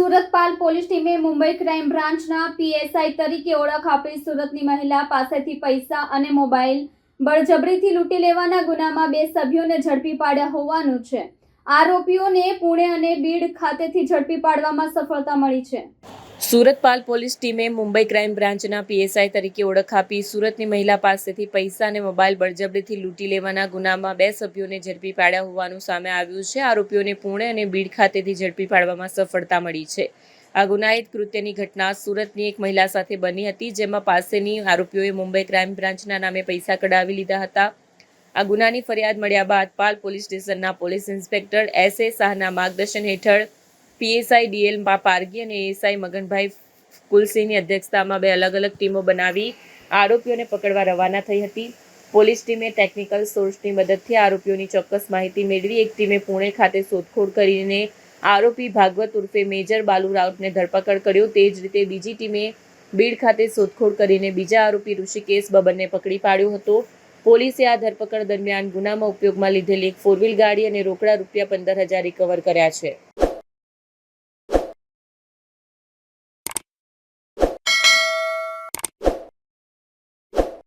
સુરતપાલ police ટીમે Mumbai crime બ્રાન્ચના PSI તરીકે ઓળખ આપી સુરતની મહિલા પાસેથી પૈસા અને મોબાઈલ બળજબરીથી લૂંટી લેવાના ગુનામાં બે સભ્યોને ઝડપી પાડ્યા હોવાનું છે. આરોપીઓને પુણે અને બીડ ખાતેથી ઝડપી પાડવામાં સફળતા મળી છે. સુરતપાલ પોલીસ ટીમે મુંબઈ ક્રાઇમ બ્રાન્ચના પીએસઆઈ તરીકે ઓળખ આપી સુરતની મહિલા પાસેથી પૈસા અને મોબાઈલ બળજબરીથી લૂંટી લેવાના ગુનામાં બે સભ્યોને ઝડપી પાડ્યા હોવાનું સામે આવ્યું છે. આરોપીઓને પુણે અને બીડ ખાતેથી ઝડપી પાડવામાં સફળતા મળી છે. આ ગુનાહિત કૃત્યની ઘટના સુરતની એક મહિલા સાથે બની હતી, જેમાં પાસેની આરોપીઓએ મુંબઈ ક્રાઇમ બ્રાન્ચના નામે પૈસા કઢાવી લીધા હતા. આ ગુનાની ફરિયાદ મળ્યા બાદ પાલ પોલીસ સ્ટેશનના પોલીસ ઇન્સ્પેક્ટર એસ એ શાહના માર્ગદર્શન હેઠળ પીએસઆઈ ડીએલ પારગી અને એએસઆઈ મગનભાઈ કુલસિંહની અધ્યક્ષતામાં બે અલગ અલગ ટીમો બનાવી આરોપીઓને પકડવા રવાના થઈ હતી. પોલીસ ટીમે ટેકનિકલ સોર્સની મદદથી આરોપીઓની ચોક્કસ માહિતી મેળવી. એક ટીમે પુણે ખાતે શોધખોળ કરીને આરોપી ભાગવત ઉર્ફે મેજર બાલુ રાઉતને ધરપકડ કર્યો. તે જ રીતે બીજી ટીમે બીડ ખાતે શોધખોળ કરીને બીજા આરોપી ઋષિકેશ બબનને પકડી પાડ્યો હતો. પોલીસે આ ધરપકડ દરમિયાન ગુનામાં ઉપયોગમાં લીધેલી એક ફોર વ્હીલ ગાડી અને રોકડા રૂપિયા પંદર હજાર રિકવર કર્યા છે.